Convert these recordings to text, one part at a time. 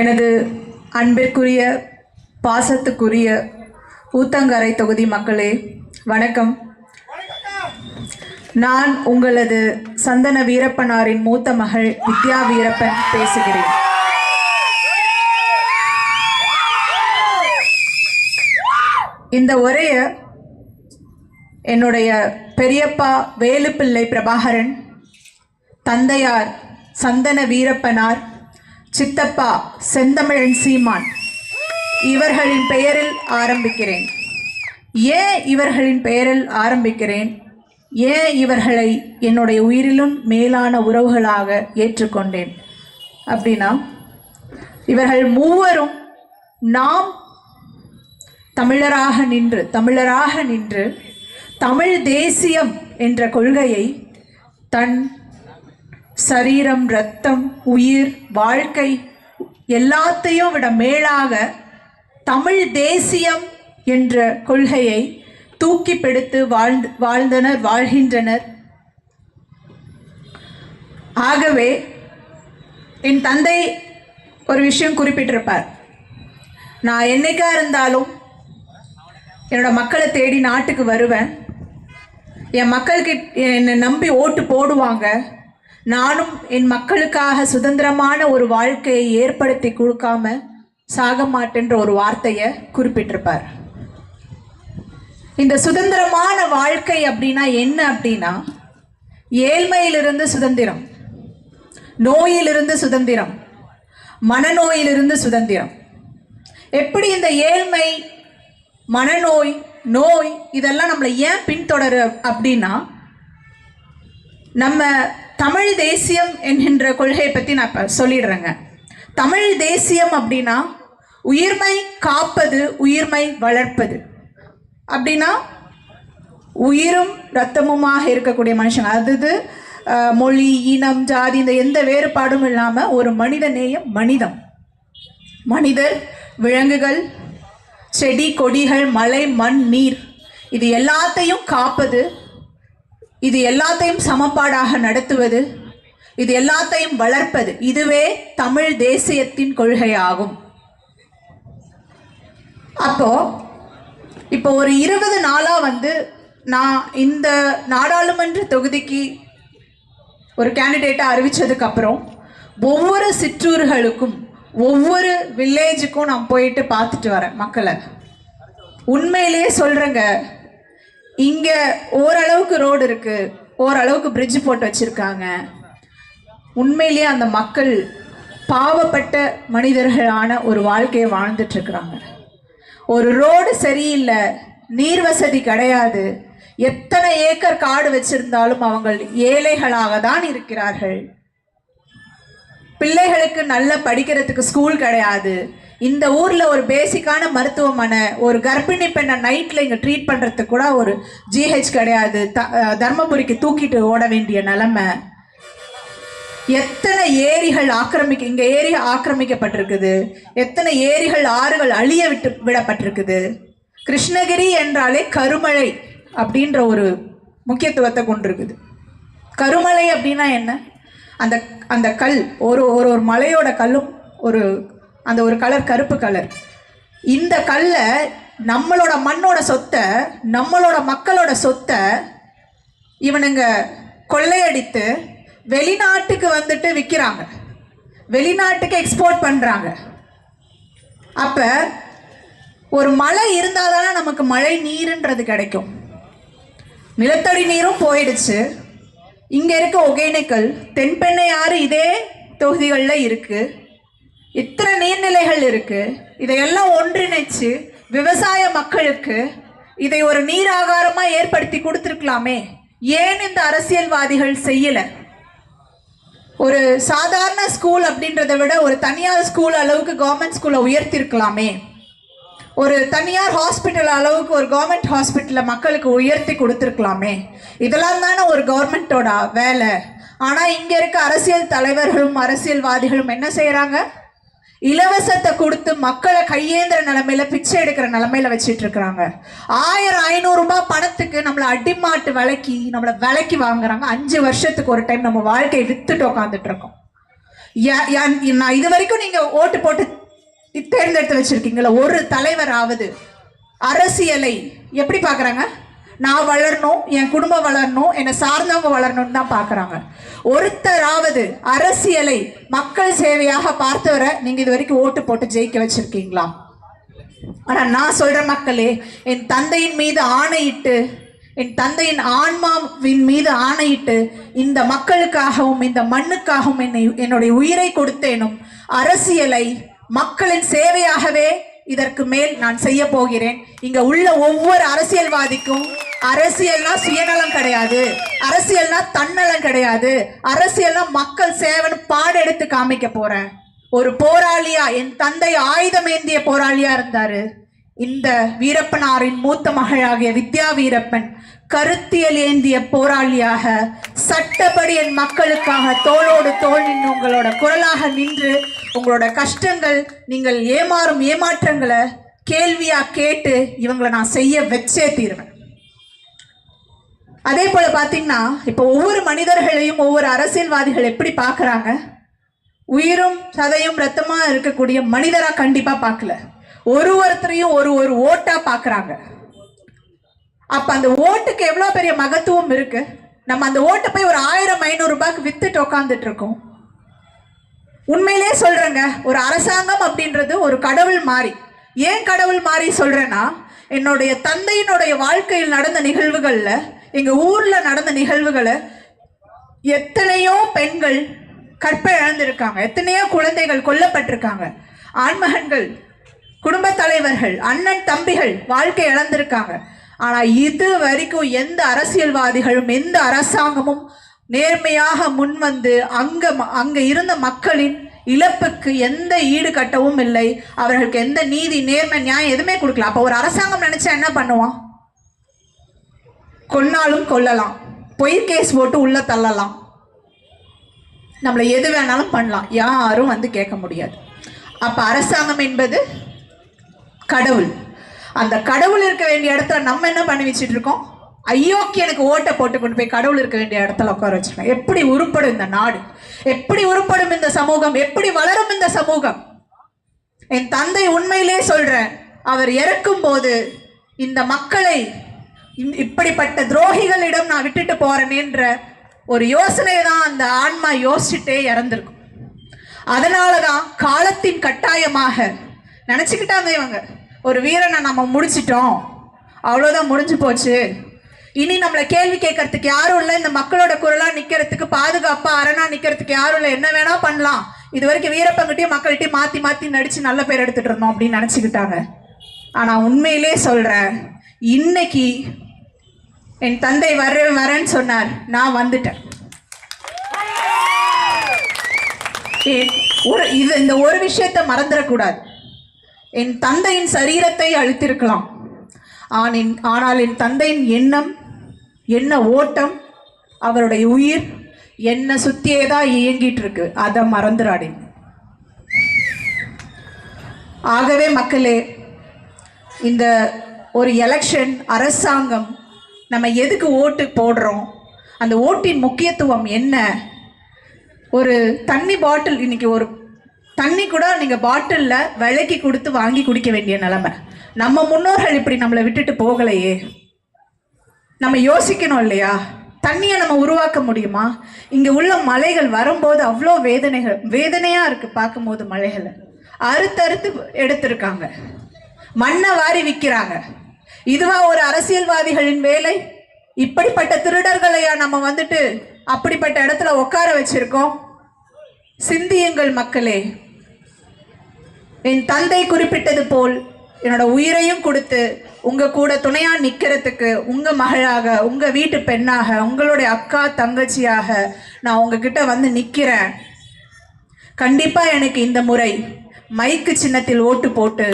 எனது அன்பிற்குரிய பாசத்துக்குரிய ஊத்தங்கரை தொகுதி மக்களே வணக்கம். நான் உங்களது சந்தன வீரப்பனாரின் மூத்த மகள் வித்யா வீரப்பன் பேசுகிறேன். இந்த உரைய என்னுடைய பெரியப்பா வேலுப்பிள்ளை பிரபாகரன் தந்தையார் சந்தன வீரப்பனார் சித்தப்பா செந்தமிழன் சீமான் இவர்களின் பெயரில் ஆரம்பிக்கிறேன். ஏன் இவர்களின் பெயரில் ஆரம்பிக்கிறேன்? ஏன் இவர்களை என்னுடைய உயிரிலும் மேலான உறவுகளாக ஏற்றுக்கொண்டேன். அப்படின்னா இவர்கள் மூவரும் நாம் தமிழராக நின்று தமிழராக நின்று தமிழ் தேசியம் என்ற கொள்கையை தன் சரீரம் ரத்தம் உயிர் வாழ்க்கை எல்லாத்தையும் விட மேலாக தமிழ் தேசியம் என்ற கொள்கையை தூக்கி பிடித்து வாழ்ந்து வாழ்ந்தனர் வாழ்கின்றனர். ஆகவே என் தந்தை ஒரு விஷயம் குறிப்பிட்டிருப்பார். நான் என்னைக்கா இருந்தாலும் என்னோட மக்களை தேடி நாட்டுக்கு வருவேன். என் மக்களுக்கு என்னை நம்பி ஓட்டு போடுவாங்க. நானும் என் மக்களுக்காக சுதந்திரமான ஒரு வாழ்க்கையை ஏற்படுத்தி கொடுக்காம சாக மாட்டேன்ற ஒரு வார்த்தையை குறிப்பிட்டிருப்பார். இந்த சுதந்திரமான வாழ்க்கை அப்படின்னா என்ன அப்படின்னா ஏழ்மையிலிருந்து சுதந்திரம் நோயிலிருந்து சுதந்திரம் மனநோயிலிருந்து சுதந்திரம். எப்படி இந்த ஏழ்மை மனநோய் நோய் இதெல்லாம் நம்மளை ஏன் பின்தொடரு அப்படின்னா நம்ம தமிழ் தேசியம் என்கின்ற கொள்கையை பற்றி நான் இப்போ சொல்லிடுறேங்க. தமிழ் தேசியம் அப்படின்னா உயிர்மை காப்பது உயிர்மை வளர்ப்பது. அப்படின்னா உயிரும் ரத்தமுமாக இருக்கக்கூடிய மனுஷங்க. அதாவது மொழி இனம் ஜாதி இந்த எந்த வேறுபாடும் இல்லாமல் ஒரு மனித நேயம் மனிதம். மனிதர் விலங்குகள் செடி கொடிகள் மலை மண் நீர். இது எல்லாத்தையும் காப்பது இது எல்லாத்தையும் சமப்பாடாக நடத்துவது இது எல்லாத்தையும் வளர்ப்பது இதுவே தமிழ் தேசியத்தின் கொள்கையாகும். அப்போ இப்போ ஒரு இருபது நாளாக வந்து நான் இந்த நாடாளுமன்ற தொகுதிக்கு ஒரு கேண்டிடேட்டை அறிவித்ததுக்கப்புறம் ஒவ்வொரு சிற்றூர்களுக்கும் ஒவ்வொரு வில்லேஜுக்கும் நான் போயிட்டு பார்த்துட்டு வரேன் மக்களை. உண்மையிலேயே சொல்கிறேங்க இங்கே ஓரளவுக்கு ரோடு இருக்கு. ஓரளவுக்கு பிரிட்ஜ் போட்டு வச்சுருக்காங்க. உண்மையிலேயே அந்த மக்கள் பாவப்பட்ட மனிதர்களான ஒரு வாழ்க்கையை வாழ்ந்துட்டு இருக்கிறாங்க. ஒரு ரோடு சரியில்லை நீர் வசதி கிடையாது. எத்தனை ஏக்கர் காடு வச்சிருந்தாலும் அவங்கள் ஏழைகளாக தான் இருக்கிறார்கள். பிள்ளைகளுக்கு நல்ல படிக்கிறதுக்கு ஸ்கூல் கிடையாது. இந்த ஊரில் ஒரு பேசிக்கான மருத்துவமனை ஒரு கர்ப்பிணி பெண்ணை நைட்டில் இங்கே ட்ரீட் பண்ணுறதுக்கு கூட ஒரு ஜிஹெச் கிடையாது. த- தர்மபுரிக்கு தூக்கிட்டு ஓட வேண்டிய நிலமை. எத்தனை ஏரிகள் ஆக்கிரமிக்க இங்கே ஏரி ஆக்கிரமிக்கப்பட்டிருக்குது. எத்தனை ஏரிகள் ஆறுகள் அழிய விட்டு விடப்பட்டிருக்குது. கிருஷ்ணகிரி என்றாலே கருமழை அப்படின்ற ஒரு முக்கியத்துவத்தை கொண்டிருக்குது. கருமலை அப்படின்னா என்ன? அந்த அந்த கல் ஒரு ஒரு ஒரு மலையோட கல்லும் ஒரு அந்த ஒரு கலர் கருப்பு கலர். இந்த கல்லை நம்மளோட மண்ணோட சொத்தை நம்மளோட மக்களோட சொத்தை இவனுங்க கொள்ளையடித்து வெளிநாட்டுக்கு வந்துட்டு விற்கிறாங்க வெளிநாட்டுக்கு எக்ஸ்போர்ட் பண்ணுறாங்க அப்போ ஒரு மழை இருந்தால் தானே நமக்கு மழை நீருன்றது கிடைக்கும். நிலத்தடி நீரும் போயிடுச்சு. இங்கே இருக்க ஒகேனக்கல் தென்பெண்ணை ஆறு இதே தொகுதிகளில் இருக்குது இத்தனை நீர்நிலைகள் இருக்குது இதையெல்லாம் ஒன்றிணைச்சு விவசாய மக்களுக்கு இதை ஒரு நீர் ஆகாரமாக ஏற்படுத்தி கொடுத்துருக்கலாமே. ஏன் இந்த அரசியல்வாதிகள் செய்யலை? ஒரு சாதாரண ஸ்கூல் அப்படின்றத விட ஒரு தனியார் ஸ்கூல் அளவுக்கு கவர்மெண்ட் ஸ்கூலை உயர்த்திருக்கலாமே. ஒரு தனியார் ஹாஸ்பிட்டல் அளவுக்கு ஒரு கவர்மெண்ட் ஹாஸ்பிட்டலில் மக்களுக்கு உயர்த்தி கொடுத்துருக்கலாமே. இதெல்லாம் தானே ஒரு கவர்மெண்ட்டோட வேலை. ஆனால் இங்கே இருக்க அரசியல் தலைவர்களும் அரசியல்வாதிகளும் என்ன செய்கிறாங்க இலவசத்தை கொடுத்து மக்களை கையேந்திர நிலைமையில பிச்சை எடுக்கிற நிலைமையில வச்சிட்டு இருக்கிறாங்க. ஆயிரம் ஐநூறு ரூபாய் பணத்துக்கு நம்மளை அடிமாட்டு விலைக்கு நம்மளை விலைக்கு வாங்குறாங்க. அஞ்சு வருஷத்துக்கு ஒரு டைம் நம்ம வாழ்க்கையை வித்துட்டு உட்காந்துட்டு இருக்கோம். நான் இது வரைக்கும் நீங்க ஓட்டு போட்டு தேர்ந்தெடுத்து வச்சிருக்கீங்களா ஒரு தலைவராவது அரசியலை எப்படி பார்க்குறாங்க? நான் வளரணும் என் குடும்பம் வளரணும் என்னை சார்ந்தவங்க வளரணும்னு தான் பார்க்குறாங்க. ஒருத்தராவது அரசியலை மக்கள் சேவையாக பார்த்தவரை நீங்கள் இது வரைக்கும் ஓட்டு போட்டு ஜெயிக்க வச்சுருக்கீங்களா? ஆனால் நான் சொல்கிற மக்களே என் தந்தையின் மீது ஆணையிட்டு என் தந்தையின் ஆன்மாவின் மீது ஆணையிட்டு இந்த மக்களுக்காகவும் இந்த மண்ணுக்காகவும் என்னை என்னுடைய உயிரை கொடுத்தேனும் அரசியலை மக்களின் சேவையாகவே இதற்கு மேல் நான் செய்ய போகிறேன். இங்க உள்ள ஒவ்வொரு அரசியல்வாதிக்கும் அரசியல்னா சுயநலம் கிடையாது. அரசியல்னா தன்னலம் கிடையாது. அரசியல்னா மக்கள் சேவன் பாடெடுத்து காமிக்க போறேன். ஒரு போராளியா என் தந்தை ஆயுதம் ஏந்திய போராளியா இருந்தாரு. இந்த வீரப்பனாரின் மூத்த மகளாகிய வித்யா வீரப்பன் கருத்தியல் ஏந்திய போராளியாக சட்டப்படி என் மக்களுக்காக தோளோடு தோள் நின்று உங்களோட குரலாக நின்று உங்களோட கஷ்டங்கள் நீங்கள் ஏமாறும் ஏமாற்றங்களை கேள்வியா கேட்டு இவங்களை நான் செய்ய வச்சே தீருவேன். அதே போல பார்த்தீங்கன்னா இப்போ ஒவ்வொரு மனிதர்களையும் ஒவ்வொரு அரசியல்வாதிகள் எப்படி பார்க்குறாங்க? உயிரும் சதையும் ரத்தமாக இருக்கக்கூடிய மனிதராக கண்டிப்பாக பார்க்கல. ஒரு ஒருத்தரையும் ஒரு ஒரு ஓட்டாக பார்க்குறாங்க. அப்ப அந்த ஓட்டுக்கு எவ்வளவு பெரிய மகத்துவம் இருக்கு? நம்ம அந்த ஓட்டை போய் ஒரு ஆயிரம் ஐநூறு ரூபாய்க்கு வித்துட்டு உட்காந்துட்டு இருக்கோம். உண்மையிலேயே சொல்றேங்க ஒரு அரசாங்கம் அப்படின்றது ஒரு கடவுள் மாறி. ஏன் கடவுள் மாறி சொல்றேன்னா என்னுடைய தந்தையினுடைய வாழ்க்கையில் நடந்த நிகழ்வுகளில் எங்கள் ஊரில் நடந்த நிகழ்வுகளை எத்தனையோ பெண்கள் கற்பை இழந்திருக்காங்க. எத்தனையோ குழந்தைகள் கொல்லப்பட்டிருக்காங்க. ஆண்மகன்கள் குடும்ப தலைவர்கள் அண்ணன் தம்பிகள் வாழ்க்கை இழந்திருக்காங்க. ஆனால் இது வரைக்கும் எந்த அரசியல்வாதிகளும் எந்த அரசாங்கமும் நேர்மையாக முன்வந்து அங்க ம- அங்க இருந்த மக்களின் இழப்புக்கு எந்த ஈடு கட்டவும் இல்லை. அவர்களுக்கு எந்த நீதி நேர்மை நியாயம் எதுவுமே கொடுக்கல. அப்போ ஒரு அரசாங்கம் நினைச்சா என்ன பண்ணுவான்? கொன்னாலும் கொல்லலாம். பொய் கேஸ் போட்டு உள்ள தள்ளலாம். நம்மளை எது வேணாலும் பண்ணலாம். யாரும் வந்து கேட்க முடியாது. அப்போ அரசாங்கம் என்பது கடவுள். அந்த கடவுள் இருக்க வேண்டிய இடத்துல நம்ம என்ன பண்ணி வச்சிட்டு இருக்கோம்? ஐயோக்கு எனக்கு ஓட்டை போட்டு கொண்டு போய் கடவுள் இருக்க வேண்டிய இடத்துல உட்கார வச்சிருக்கோம். எப்படி உருப்படும் இந்த நாடு? எப்படி உருப்படும் இந்த சமூகம்? எப்படி வளரும் இந்த சமூகம்? என் தந்தை உண்மையிலே சொல்றேன் அவர் இறக்கும் போது இந்த மக்களை இப்படிப்பட்ட துரோகிகளிடம் நான் விட்டுட்டு போறேனேன்ற ஒரு யோசனை தான் அந்த ஆன்மா யோசிச்சுட்டே இறந்திருக்கும். அதனாலதான் காலத்தின் கட்டாயமாக நினச்சிக்கிட்டாங்க இவங்க. ஒரு வீரனை நம்ம முடிச்சிட்டோம். அவ்வளோதான் முடிஞ்சு போச்சு. இனி நம்மளை கேள்வி கேட்கறதுக்கு யாரும் இல்லை. இந்த மக்களோட குரலாக நிற்கிறதுக்கு பாதுகாப்பாக அரணா நிற்கிறதுக்கு யாரும் இல்லை. என்ன வேணா பண்ணலாம். இது வரைக்கும் வீரப்பங்கிட்டையும் மக்கள்கிட்டயும் மாற்றி மாற்றி நடித்து நல்ல பேர் எடுத்துகிட்டு இருந்தோம் அப்படின்னு நினச்சிக்கிட்டாங்க. ஆனால் உண்மையிலே சொல்கிறேன் இன்னைக்கு என் தந்தை வர வரேன்னு சொன்னார். நான் வந்துட்டேன். ஏ- ஒரு இது இந்த ஒரு விஷயத்தை மறந்துடக்கூடாது. என் தந்தையின் சரீரத்தை அழித்திருக்கலாம். ஆனின் ஆனால் என் தந்தையின் எண்ணம் என்ன ஓட்டம் அவருடைய உயிர் என்ன சுத்தியே தான் இயங்கிட்டு இருக்கு அதை மறந்துடாதீங்க ஆகவே மக்களே இந்த ஒரு எலெக்ஷன் அரசாங்கம் நம்ம எதுக்கு ஓட்டு போடுறோம்? அந்த ஓட்டின் முக்கியத்துவம் என்ன? ஒரு தண்ணி பாட்டில் இன்னைக்கு ஒரு தண்ணி கூட நீங்க பாட்டில்ல விலைக்கு கொடுத்து வாங்கி குடிக்க வேண்டிய நிலைமை. நம்ம முன்னோர்கள் இப்படி நம்மளை விட்டுட்டு போகலையே. நம்ம யோசிக்கணும் இல்லையா? தண்ணியை நம்ம உருவாக்க முடியுமா? இங்க உள்ள மலைகள் வரும்போது அவ்வளோ வேதனைகள் வேதனையா இருக்கு பார்க்கும்போது மலைகளை. அறுத்தறுத்து எடுத்திருக்காங்க. மண்ணை வாரி விற்கிறாங்க இதுவா ஒரு அரசியல்வாதிகளின் வேலை? இப்படிப்பட்ட திருடர்களையா நம்ம வந்துட்டு அப்படிப்பட்ட இடத்துல உட்கார வச்சிருக்கோம்? சிந்தியுங்கள் மக்களே. என் தந்தை குறிப்பிட்டது போல் என்னோட உயிரையும் கொடுத்து உங்கள் கூட துணையாக நிற்கிறதுக்கு உங்கள் மகளாக உங்கள் வீட்டு பெண்ணாக உங்களுடைய அக்கா தங்கச்சியாக நான் உங்ககிட்ட வந்து நிற்கிறேன் கண்டிப்பாக எனக்கு இந்த முறை மைக்கு சின்னத்தில் ஓட்டு போட்டு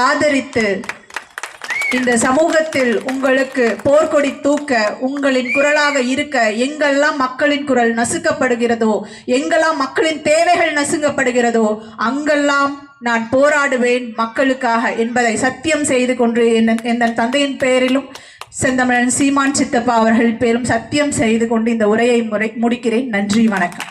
ஆதரித்து இந்த சமூகத்தில் உங்களுக்கு போர்க்கொடி தூக்க உங்களின் குரலாக இருக்க எங்கெல்லாம் மக்களின் குரல் நசுக்கப்படுகிறதோ எங்கெல்லாம் மக்களின் தேவைகள் நசுக்கப்படுகிறதோ அங்கெல்லாம் நான் போராடுவேன் மக்களுக்காக என்பதை சத்தியம் செய்து கொண்டு என் என் தந்தையின் பெயரிலும் செந்தமிழன் சீமான் சித்தப்பா அவர்கள் பேரும் சத்தியம் செய்து கொண்டு இந்த உரையை முறை முடிக்கிறேன். நன்றி வணக்கம்.